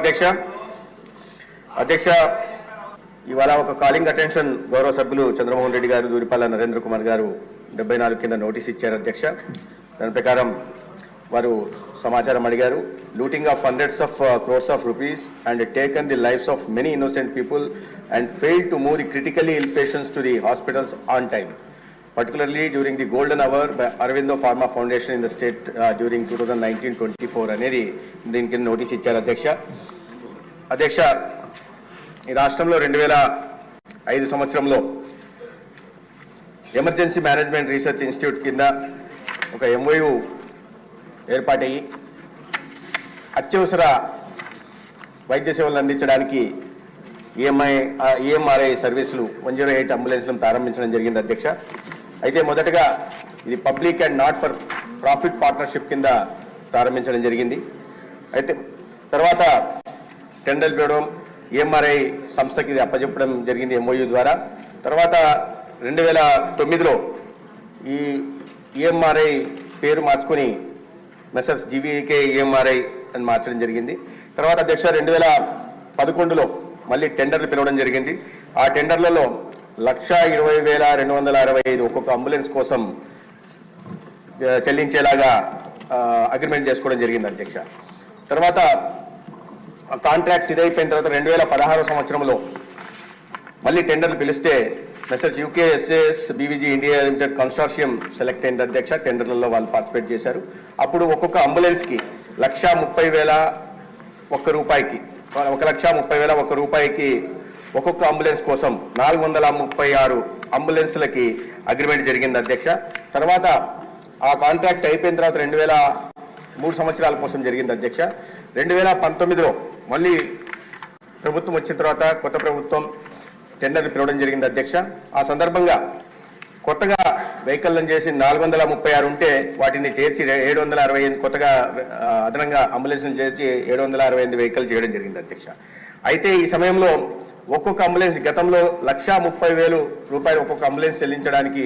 అధ్యక్ష అధ్యక్ష ఇవాళ ఒక కాలింగ్ అటెన్షన్ గౌరవ సభ్యులు చంద్రమోహన్ రెడ్డి గారు దూరిపాల నరేంద్ర కుమార్ గారు డెబ్బై నాలుగు కింద నోటీస్ ఇచ్చారు అధ్యక్ష. దాని ప్రకారం వారు సమాచారం అడిగారు. Looting of hundreds of crores of rupees and taken the lifes of many innocent people and fail to move the critically ill patients to the hospitals on time particularly during the golden hour by Arvindo Pharma Foundation in the state uh, during 2019-24 అనేది దీనికి notice ఇచ్చారు అధ్యక్ష. అధ్యక్ష ఈ రాష్ట్రంలో రెండు వేల ఐదు సంవత్సరంలో ఎమర్జెన్సీ మేనేజ్మెంట్ రీసెర్చ్ ఇన్స్టిట్యూట్ కింద ఒక ఎంఓయు ఏర్పాటయ్యి అత్యవసర వైద్య సేవలు అందించడానికి ఈఎంఐ ఈఎంఆర్ఐ సర్వీసులు వన్ జీరో ఎయిట్ అంబులెన్స్లను ప్రారంభించడం జరిగింది అధ్యక్ష. అయితే మొదటగా ఇది public and not for profit partnership కింద ప్రారంభించడం జరిగింది. అయితే తర్వాత టెండర్ పిలవడం ఎంఆర్ఐ సంస్థకి ఇది అప్పచెప్పడం జరిగింది ఎంఓయూ ద్వారా. తర్వాత రెండు వేల తొమ్మిదిలో ఈ ఈఎంఆర్ఐ పేరు మార్చుకొని మెసర్స్ జీవీకే ఈఎంఆర్ఐ అని మార్చడం జరిగింది. తర్వాత అధ్యక్ష రెండు వేల పదకొండులో మళ్ళీ టెండర్లు పిలవడం జరిగింది. ఆ టెండర్లలో లక్ష ఇరవై వేల రెండు వందల అరవై ఐదు ఒక్కొక్క అంబులెన్స్ కోసం చెల్లించేలాగా అగ్రిమెంట్ చేసుకోవడం జరిగింది అధ్యక్ష. తర్వాత కాంట్రాక్ట్ ఇదైపోయిన తర్వాత రెండు వేల పదహారు సంవత్సరంలో మళ్ళీ టెండర్లు పిలిస్తే messrs UKSS BVG India limited consortium select అయింది అధ్యక్ష టెండర్లలో వాళ్ళు పార్టిసిపేట్ చేశారు. అప్పుడు ఒక్కొక్క అంబులెన్స్కి లక్ష ముప్పై వేల ఒక్క రూపాయికి ఒక లక్ష ముప్పై వేల ఒక్క రూపాయికి ఒక్కొక్క అంబులెన్స్ కోసం నాలుగు వందల ముప్పై ఆరు అంబులెన్స్లకి అగ్రిమెంట్ జరిగింది అధ్యక్ష. తర్వాత ఆ కాంట్రాక్ట్ అయిపోయిన తర్వాత రెండు వేల మూడు సంవత్సరాల కోసం జరిగింది అధ్యక్ష. రెండు వేల పంతొమ్మిదిలో మళ్ళీ ప్రభుత్వం వచ్చిన తర్వాత కొత్త ప్రభుత్వం టెండర్ పిలవడం జరిగింది అధ్యక్ష. ఆ సందర్భంగా కొత్తగా వెహికల్లను చేసి నాలుగు వందల ముప్పై ఆరు ఉంటే వాటిని చేర్చి ఏడు వందల అరవై ఎనిమిది కొత్తగా అదనంగా అంబులెన్స్ చేర్చి ఏడు వందల అరవై ఎనిమిది వెహికల్ చేయడం జరిగింది అధ్యక్ష. అయితే ఈ సమయంలో ఒక్కొక్క అంబులెన్స్ గతంలో లక్షా ముప్పై వేలు రూపాయలు ఒక్కొక్క అంబులెన్స్ చెల్లించడానికి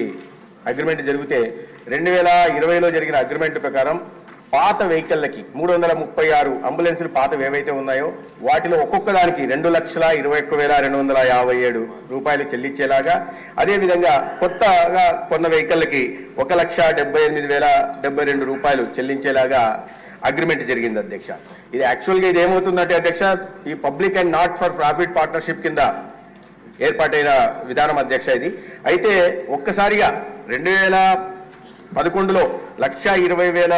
అగ్రిమెంట్ జరిగితే రెండు వేల ఇరవైలో జరిగిన అగ్రిమెంట్ ప్రకారం పాత వెహికల్లకి మూడు వందల ముప్పై ఆరు అంబులెన్సులు పాతవి ఏవైతే ఉన్నాయో వాటిలో ఒక్కొక్క దానికి రెండు లక్షల ఇరవై ఒక్క వేల రెండు వందల యాభై ఏడు రూపాయలు చెల్లించేలాగా అదేవిధంగా కొత్తగా కొన్న వెహికల్లకి ఒక లక్ష డెబ్బై ఎనిమిది వేల డెబ్బై రెండు రూపాయలు చెల్లించేలాగా అగ్రిమెంట్ జరిగింది అధ్యక్ష. ఇది యాక్చువల్గా ఇది ఏమవుతుందంటే అధ్యక్ష ఈ public and not for profit partnership కింద ఏర్పాటైన విధానం అధ్యక్ష ఇది. అయితే ఒక్కసారిగా రెండు వేల పదకొండులో లక్ష ఇరవై వేల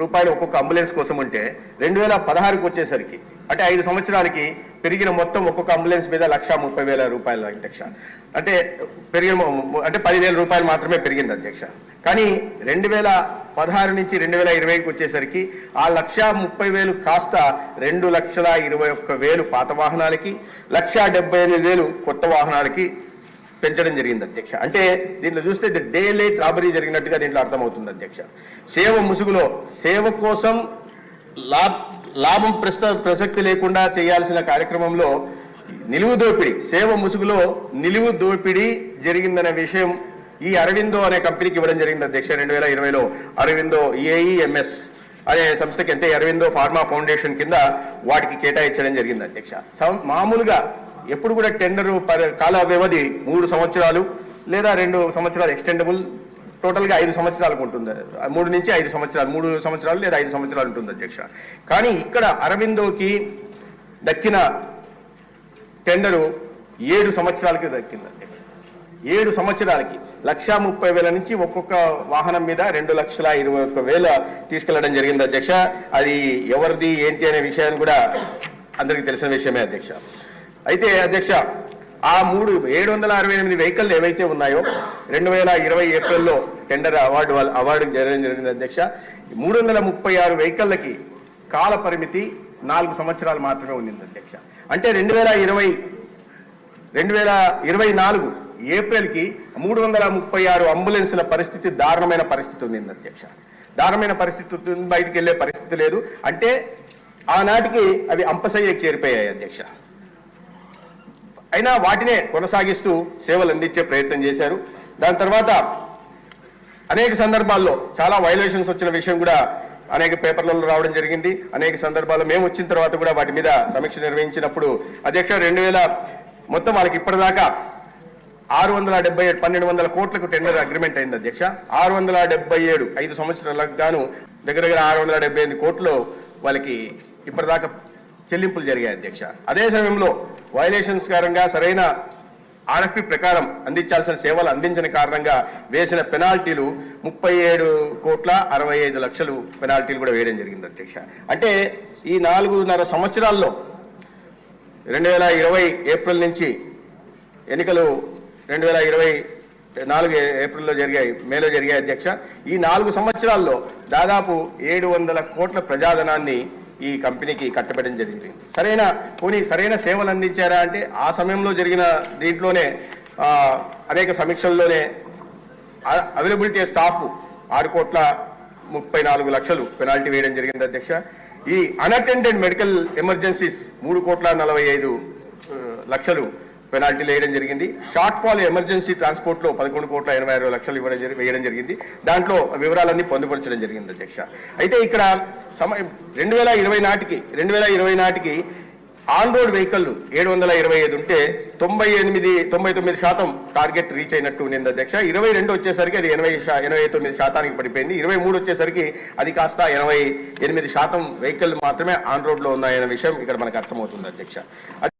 రూపాయలు ఒక్కొక్క అంబులెన్స్ కోసం ఉంటే రెండు వేల పదహారుకి వచ్చేసరికి అంటే ఐదు సంవత్సరాలకి పెరిగిన మొత్తం ఒక్కొక్క అంబులెన్స్ మీద లక్ష ముప్పై వేల రూపాయలు అధ్యక్ష. అంటే పెరిగిన అంటే పదివేల రూపాయలు మాత్రమే పెరిగింది అధ్యక్ష. కానీ రెండు వేల పదహారు నుంచి రెండు వేల ఇరవైకి వచ్చేసరికి ఆ లక్ష ముప్పై వేలు కాస్త రెండు లక్షల ఇరవై ఒక్క వేలు పాత వాహనాలకి లక్ష డెబ్బై ఎనిమిది వేలు కొత్త వాహనాలకి పెంచడం జరిగింది అధ్యక్ష. అంటే దీంట్లో చూస్తే డే లేట్ రాబరీ జరిగినట్టుగా దీంట్లో అర్థమవుతుంది అధ్యక్ష. సేవ ముసుగులో సేవ కోసం లాభ లాభం ప్రస్త ప్రసక్తి లేకుండా చేయాల్సిన కార్యక్రమంలో నిలువు దోపిడీ సేవ ముసుగులో నిలువు దోపిడీ జరిగిందనే విషయం ఈ అరవిందో అనే కంపెనీకి ఇవ్వడం జరిగింది అధ్యక్ష. రెండు వేల ఇరవైలో అరవిందో ఏఈఎంఎస్ అనే సంస్థకి అంటే అరవిందో ఫార్మా ఫౌండేషన్ కింద వాటికి కేటాయించడం జరిగింది అధ్యక్ష. మామూలుగా ఎప్పుడు కూడా టెండర్ కాల వ్యవధి మూడు సంవత్సరాలు లేదా రెండు సంవత్సరాలు ఎక్స్టెండబుల్ టోటల్గా ఐదు సంవత్సరాలకు ఉంటుంది. మూడు నుంచి ఐదు సంవత్సరాలు మూడు సంవత్సరాలు లేదా ఐదు సంవత్సరాలు ఉంటుంది అధ్యక్ష. కానీ ఇక్కడ అరవిందోకి దక్కిన టెండరు ఏడు సంవత్సరాలకి దక్కింది అధ్యక్ష. ఏడు సంవత్సరాలకి లక్షా ముప్పై వేల నుంచి ఒక్కొక్క వాహనం మీద రెండు లక్షల ఇరవై ఒక్క వేల తీసుకెళ్ళడం జరిగింది అధ్యక్ష. అది ఎవరిది ఏంటి అనే విషయాన్ని కూడా అందరికీ తెలిసిన విషయమే అధ్యక్ష. అయితే అధ్యక్ష ఆ మూడు ఏడు వందల అరవై ఎనిమిది వెహికల్ ఏవైతే ఉన్నాయో రెండు వేల ఇరవై ఏప్రిల్లో టెండర్ అవార్డు అవార్డు జరగడం జరిగింది అధ్యక్ష. మూడు వందల ముప్పై ఆరు వెహికల్లకి కాల పరిమితి నాలుగు సంవత్సరాలు మాత్రమే ఉండింది అధ్యక్ష. అంటే రెండు వేల ఇరవై రెండు వేల ఇరవై నాలుగు ఏప్రిల్కి మూడు వందల ముప్పై ఆరు అంబులెన్సుల పరిస్థితి దారుణమైన పరిస్థితి ఉంది అధ్యక్ష. దారుణమైన పరిస్థితి బయటికి వెళ్ళే పరిస్థితి లేదు. అంటే ఆనాటికి అవి అంపసయ్యకి చేరిపోయాయి అధ్యక్ష. అయినా వాటినే కొనసాగిస్తూ సేవలు అందించే ప్రయత్నం చేశారు. దాని తర్వాత అనేక సందర్భాల్లో చాలా వైలేషన్స్ వచ్చిన విషయం కూడా అనేక పేపర్లలో రావడం జరిగింది. అనేక సందర్భాల్లో మేము వచ్చిన తర్వాత కూడా వాటి మీద సమీక్ష నిర్వహించినప్పుడు అధ్యక్ష రెండు వేల మొత్తం వాళ్ళకి ఇప్పటిదాకా ఆరు వందల డెబ్బై ఏడు పన్నెండు వందల కోట్లకు టెండర్ అగ్రిమెంట్ అయింది అధ్యక్ష. ఆరు వందల డెబ్బై ఏడు ఐదు సంవత్సరాలకు గాను దగ్గర దగ్గర ఆరు వందల డెబ్బై ఎనిమిది కోట్లు వాళ్ళకి ఇప్పటిదాకా చెల్లింపులు జరిగాయి అధ్యక్ష. అదే సమయంలో వైలేషన్స్ కారణంగా సరైన ఆర్ఎఫ్పి ప్రకారం అందించాల్సిన సేవలు అందించని కారణంగా వేసిన పెనాల్టీలు ముప్పై ఏడు కోట్ల అరవై ఐదు లక్షలు పెనాల్టీలు కూడా వేయడం జరిగింది అధ్యక్ష. అంటే ఈ నాలుగున్నర సంవత్సరాల్లో రెండు వేల ఇరవై ఏప్రిల్ నుంచి ఎన్నికలు రెండు వేల ఇరవై నాలుగు ఏప్రిల్లో జరిగాయి మేలో జరిగాయి అధ్యక్ష. ఈ నాలుగు సంవత్సరాల్లో దాదాపు ఏడు వందల కోట్ల ప్రజాధనాన్ని ఈ కంపెనీకి కట్టబెట్టడం జరిగింది. సరైన పోనీ సరైన సేవలు అందించారా అంటే ఆ సమయంలో జరిగిన దీంట్లోనే అనేక సమీక్షల్లోనే అవైలబిలిటీ స్టాఫ్ ఆరు కోట్ల ముప్పై నాలుగు లక్షలు పెనాల్టీ వేయడం జరిగింది అధ్యక్ష. ఈ అన్అటెండెడ్ మెడికల్ ఎమర్జెన్సీస్ మూడు కోట్ల నలభై ఐదు లక్షలు పెనాల్టీలు వేయడం జరిగింది. షార్ట్ ఫాల్ ఎమర్జెన్సీ ట్రాన్స్పోర్ట్లో పదకొండు కోట్ల ఎనభై ఆరు లక్షలు ఇవ్వడం జరిగి వేయడం జరిగింది. దాంట్లో వివరాలన్నీ పొందుపరచడం జరిగింది అధ్యక్ష. అయితే ఇక్కడ సమయం రెండు వేల ఇరవై నాటికి రెండు వేల ఇరవై నాటికి ఆన్ రోడ్ వెహికల్ ఏడు వందల ఇరవై ఐదు ఉంటే తొంభై ఎనిమిది తొంభై తొమ్మిది శాతం టార్గెట్ రీచ్ అయినట్టు ఉంది అధ్యక్ష. ఇరవై రెండు వచ్చేసరికి అది ఎనభై ఎనభై తొమ్మిది శాతానికి పడిపోయింది. ఇరవై మూడు వచ్చేసరికి అది కాస్త ఎనభై ఎనిమిది శాతం వెహికల్ మాత్రమే ఆన్ రోడ్లో ఉన్నాయన్న విషయం ఇక్కడ మనకు అర్థమవుతుంది అధ్యక్ష.